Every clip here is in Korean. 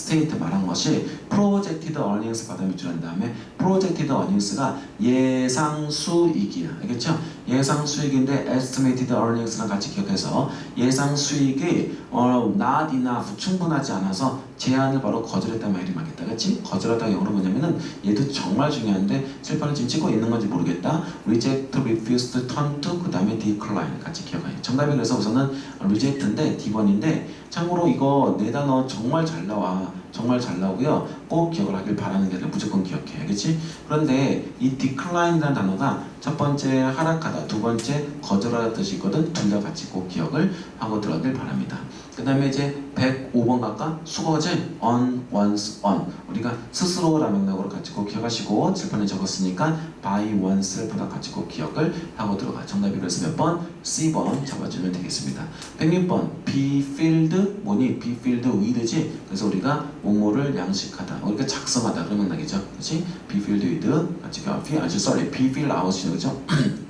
스테이트 말한 것이 projected earnings 받아 밑줄한 다음에 projected earnings가 예상 수익이야. 알겠죠? 예상 수익인데 estimated earnings랑 같이 기억해서 예상 수익이 어, not enough 충분하지 않아서 제한을 바로 거절했단 말이 맞겠다. 그렇지? 거절하다 영어로 뭐냐면은 얘도 정말 중요한데 칠판을 지금 찍고 있는 건지 모르겠다. reject, refuse, turn to 그 다음에 decline 같이 기억해요. 정답이 그래서 우선은 reject인데 D번인데 참고로 이거 네 단어 정말 잘 나와. 정말 잘 나오고요. 꼭 기억을 하길 바라는 게 아니라 무조건 기억해. 알겠지? 그런데 이 decline이라는 단어가 첫 번째 하락하다, 두 번째 거절하다 뜻이 있거든. 둘 다 같이 꼭 기억을 하고 들어가길 바랍니다. 그 다음에 이제 105번 갈까? 수거제 on, once, on 우리가 스스로라는 맥락으로 같이 꼭 기억하시고 칠판에 적었으니까 by oneself랑 같이 꼭 기억을 하고 들어가 정답이 그래서 몇 번? C번 잡아주면 되겠습니다 106번 be filled 뭐니? be filled with지 그래서 우리가 뭐뭐를 양식하다 우리가 작성하다 그런 맥락이죠 그렇지? be filled with 같이 가 feel, 아주 sorry be fill out이죠 그죠?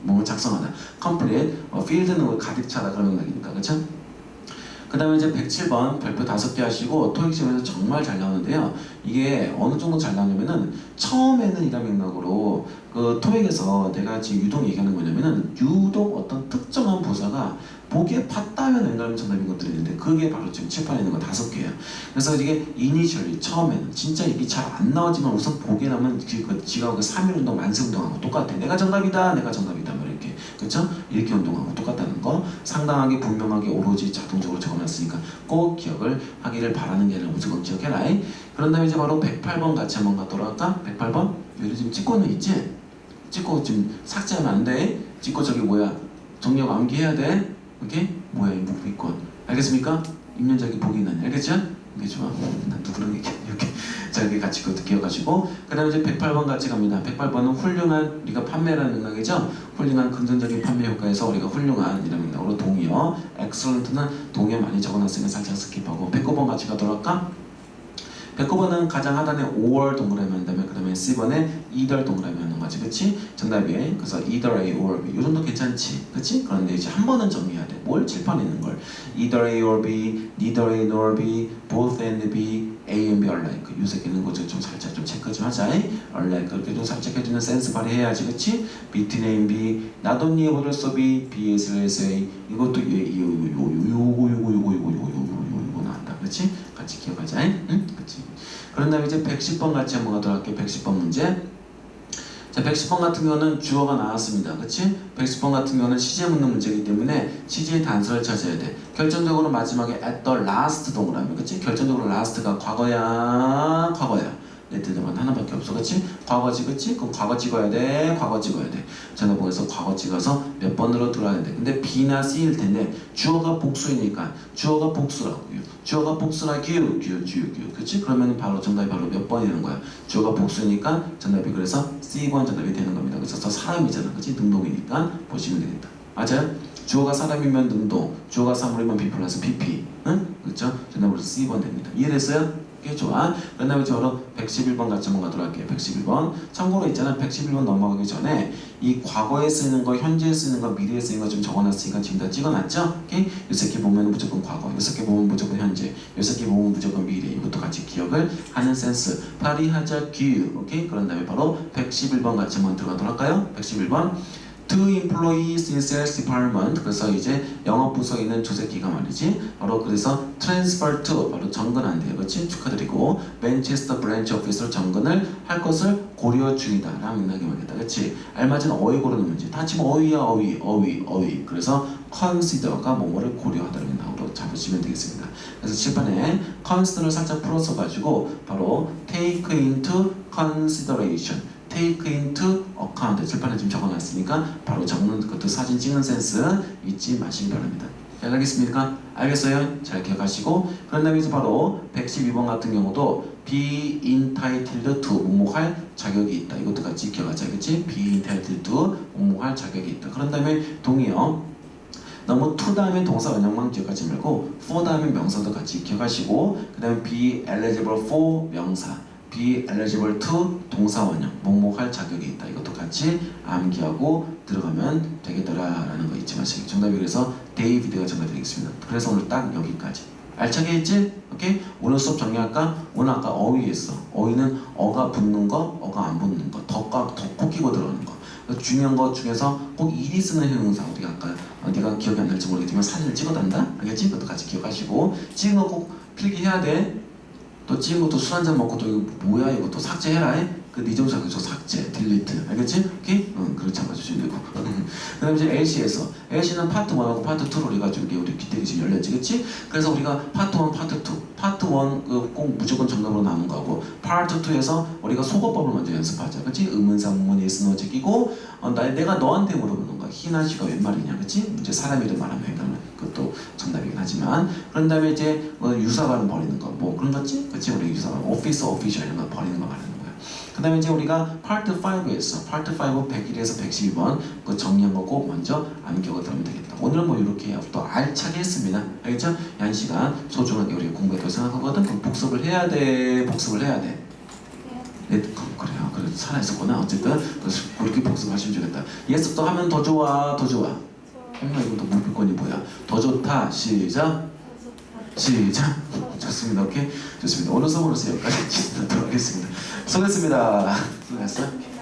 뭐뭐 작성하다 complete 어, field는 뭐 가득 차다 그런 맥락이니까 그렇죠? 그 다음에 이제 107번 발표 5개 하시고 토익 시험에서 정말 잘 나오는데요. 이게 어느 정도 잘 나오냐면은 처음에는 이런 맥락으로 그 토익에서 내가 지금 유독 얘기하는 거냐면은 유독 어떤 특정한 부사가 보기에 봤다면 왠가하면 정답인 것들이 있는데 그게 바로 지금 칠판에 있는 거 다섯 개예요. 그래서 이게 이니셜리 처음에는 진짜 이게 잘 안 나오지만 우선 보게 나면 그, 그 지가 그 3일 운동 만세 운동하고 똑같아. 내가 정답이다. 내가 정답이다. 뭐 이렇게 그렇죠? 이렇게 운동하고 똑같다는 거 상당하게 분명하게 오로지 자동적으로 적어놨으니까 꼭 기억을 하기를 바라는 게 아니라 무조건 기억해라. 그런 다음에 이제 바로 108번 같이 한번 가도록 할까? 108번? 여기 지금 찍고는 있지? 찍고 지금 삭제하면 안 돼. 찍고 저기 뭐야? 정리하고 암기해야 돼. 오케이? 뭐야 이 무비권. 알겠습니까? 입년자기 보기는 알겠죠? 이게 좋아. 난 누구랑 얘기 이렇게 자 이렇게 같이 그것도 기억하시고 그 다음에 이제 108번 같이 갑니다. 108번은 훌륭한 우리가 판매라는 맥락이죠. 훌륭한 긍정적인 판매 효과에서 우리가 훌륭한 이런 맥락으로 동의어 excellent는 동의어 많이 적어놨으니까 살짝 스킵하고 109번 같이 가도록 할까? 109번은 가장 하단에 5월 동그라미 한 다음에 그 다음에 C번에 either 동그라미 하는 거지 그치? 정답이 그래서 either A or B 이 정도 괜찮지 그치? 그런데 이제 한 번은 정리해야 돼뭘 칠판에 있는 걸 either A or B, neither A nor B, both and B, A and B are like 요 새끼는 거좀 살짝 좀 체크 좀 하자 like 그렇게 좀 살짝 해주는 센스 발휘해야지 그치? between A and B not only A but also B, B is less A 이것도 요, 요, 요, 요, 요거 나왔다 그치? 같이 기억하자 응? 그치? 그런 다음에 이제 110번 같이 한번 가도록 할게요 110번 문제 자, 110번 같은 경우는 주어가 나왔습니다. 그치? 110번 같은 경우는 시제 묻는 문제이기 때문에 시제의 단서를 찾아야 돼. 결정적으로 마지막에 at the last 동그라미. 그치? 결정적으로 last가 과거야, 과거야. 레트드만 하나밖에 없어. 그치? 과거 찍었지? 그럼 과거 찍어야 돼, 과거 찍어야 돼. 전화번호에서 과거 찍어서 몇 번으로 들어야 돼. 근데 B나 C일 텐데 주어가 복수이니까 주어가 복수라고요. 주어가 복수라 규, 규, 규, 규. 그치? 그러면 바로 정답이 바로 몇 번이 되는 거야. 주어가 복수니까 정답이 그래서 C번 정답이 되는 겁니다. 그래서 저 사람이잖아. 그치? 능동이니까 보시면 되겠다. 맞아요? 주어가 사람이면 능동, 주어가 사물이면 B 플러스 PP. 응? 그렇죠? 정답으로 C번 됩니다. 이해됐어요? 꽤 좋아. 그 다음에 저로 111번 같이 한번 가도록 할게요. 111번. 참고로 있잖아. 111번 넘어가기 전에 이 과거에 쓰는 거, 현재에 쓰는 거, 미래에 쓰는 거 좀 적어놨으니까 지금 다 찍어놨죠? 오케이? 요 새끼 보면 무조건 과거, 요 새끼 보면 무조건 현재, 요 새끼 보면 무조건 미래. 이것도 같이 기억을 하는 센스. 발휘하자 규. 오케이? 그런 다음에 바로 111번 같이 한번 들어가도록 할까요? 111번. To employees in sales department. 그래서 이제 영업 부서에 있는 조세기가 말이지. 바로 그래서 transfer to 바로 정근한대요 그렇지 축하드리고. 맨체스터 브랜치 오피스로 정근을 할 것을 고려 중이다 라는 맥락이 말겠다. 그렇지 알맞은 어휘 고르는 문제. 다 지금 어휘야 어휘 어휘 어휘. 그래서 consider가 뭐뭐를 고려하다는 맥락으로 잡으시면 되겠습니다. 그래서 칠판에 consider를 살짝 풀어서 가지고 바로 take into consideration take into account 칠판에 지금 적어놨으니까 바로 적는 것도 사진 찍는 센스 잊지 마시기 바랍니다. 잘 알겠습니까? 알겠어요? 잘 기억하시고 그런 다음에 바로 112번 같은 경우도 be entitled to 뭐뭐할 자격이 있다. 이것도 같이 기억하자. 그치? be entitled to 뭐뭐할 자격이 있다. 그런 다음에 동의어 너무 to 다음에 동사 원형만 기억하지 말고 for 다음에 명사도 같이 기억하시고 그 다음에 be eligible for 명사 be eligible to 동사 원형 뭐뭐할 자격이 있다 이것도 같이 암기하고 들어가면 되겠더라라는 거 잊지 마시고 정답이 그래서 데이비드가 정답이 되겠습니다 그래서 오늘 딱 여기까지 알차게 했지? 오케이? 오늘 수업 정리할까? 오늘 아까 어휘 했어. 어휘는 어가 붙는 거, 어가 안 붙는 거, 덧과 덧꼭 끼고 들어오는 거. 중요한 것 중에서 꼭 일이 쓰는 형용사 우리가 아까 어, 네가 기억이 안 날지 모르겠지만 사진을 찍어단다 알겠지? 그것도 같이 기억하시고 찍은 거 꼭 필기해야 돼. 또 찍은 것도 술 한잔 먹고 또 이거 뭐야 이거 또 삭제해라 해. 그네 점수 저 삭제, 딜리트 알겠지? 오케이? 응 그렇게 잡아주시면 되고 그 다음에 이제 LC에서 LC는 파트 1하고 파트 2로 우리가 좀 이게 우리 기대기 지금 열렸지 그치? 그래서 우리가 파트 1, 파트 2 파트 1꼭 무조건 정답으로 나오는 거고 파트 2에서 우리가 속어법을 먼저 연습하자 그치? 의문사, 문문, 예스, 노 제끼고 어, 나, 내가 너한테 물어보는 거야 희나 씨가 웬 말이냐 그치? 이제 사람 이름 말하면 그것도 정답이긴 하지만 그런 다음에 이제 뭐 유사 발음 버리는 거 뭐 그런 거지? 그치? 우리 유사 발음 오피스, 오피셜 이런 거 버리는 거 말하는 거야 그 다음에 이제 우리가 파트 5에서 파트 5 101에서 112번 그 정리한 거 꼭 먼저 암기하고 들으면 되겠다. 오늘은 뭐 이렇게 또 알차게 했습니다. 알겠죠? 한 시간 소중하게 우리 공부했다고 생각하거든. 그럼 복습을 해야 돼. 복습을 해야 돼. 네, 그- 그래요. 그래 살아있었구나. 어쨌든 그렇게 복습하시면 좋겠다. 예습 또 하면 더 좋아, 더 좋아. 엄마 이거 또 물품권이 뭐야? 더 좋다. 시작. 시작. 좋습니다. 오케이. 좋습니다. 오늘 수업으로 여기까지 진행하도록 하겠습니다. 수고했습니다. 수고했어요.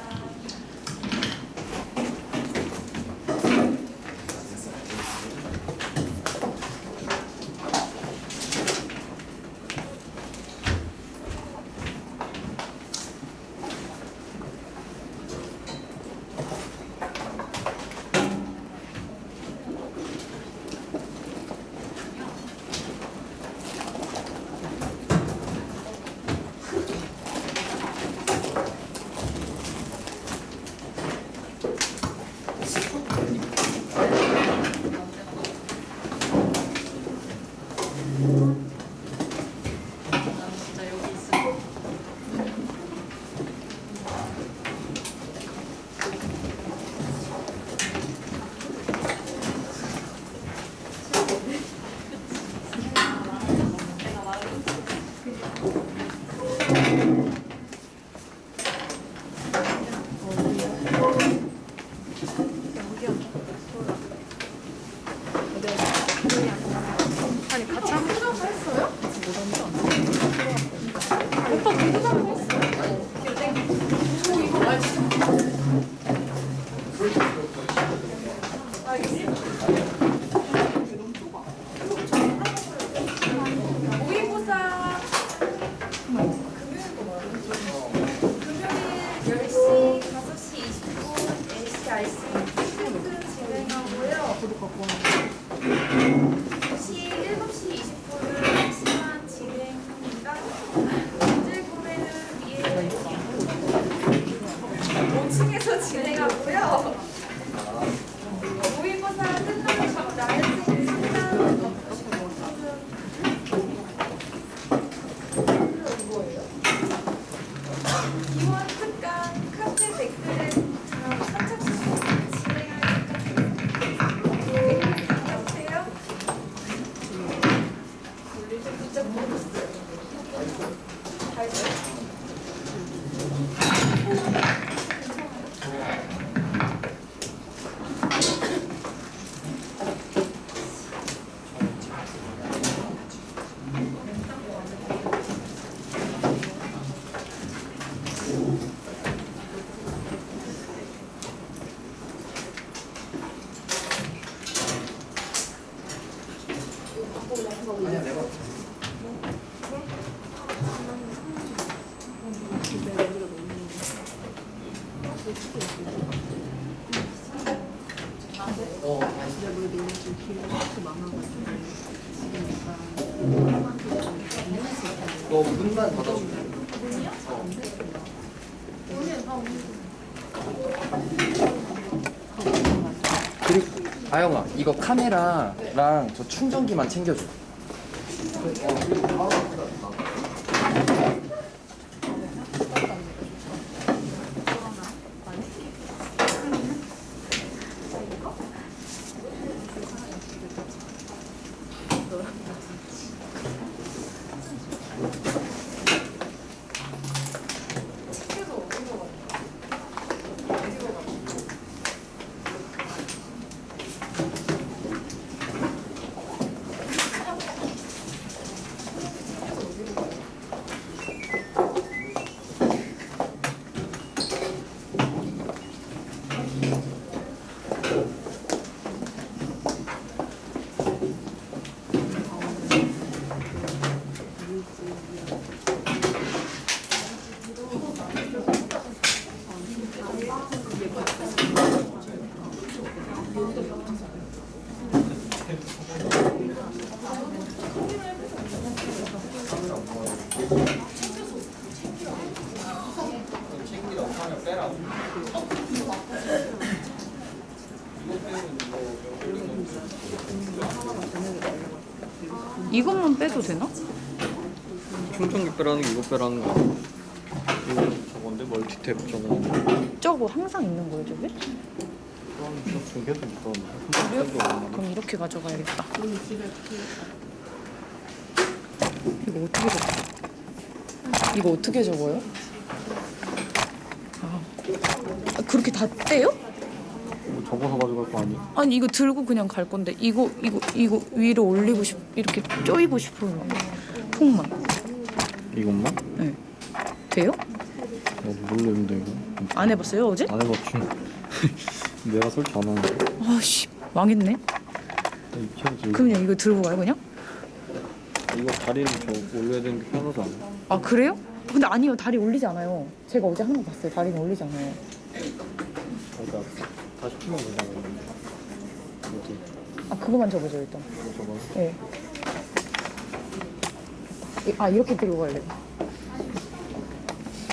아 진짜 모르겠어요. 잘 돼요? 너 문만 닫아주면 그리고 아영아 이거 카메라랑 저 충전기만 챙겨줘 이것만 빼도 되나? 충전기 빼라는 게 이거 빼라는 거 아니야? 이거 저건데 멀티탭 저거 저거 항상 있는 거예요, 저게? 두 개도 있었는데 그럼 이렇게 가져가야겠다. 이거 어떻게 적어? 이거 어떻게 적어요? 아, 아, 그렇게 다 떼요? 뭐 적어서 가져갈 거 아니야? 아니 이거 들고 그냥 갈 건데 이거 이거 이거 위로 올리고 싶 이렇게 쪼이고 싶어요. 통만. 이것만? 네. 돼요? 어, 모르겠는데 이거 안 해봤어요 어제? 안 해봤지 내가 설치 안 하는데 아씨 망했네. 익혀야지 그럼 이거 들고 가요 그냥? 이거 다리를 저 올려야 되는 게 편하지 않아? 아 그래요? 근데 아니요 다리 올리지 않아요. 제가 어제 하는 거 봤어요. 다리는 올리지 않아요. 그러니까 다시 피면 되잖아 이렇게 아 그거만 적어줘 일단. 저거 예. 이- 아 이렇게 들고 갈래 요.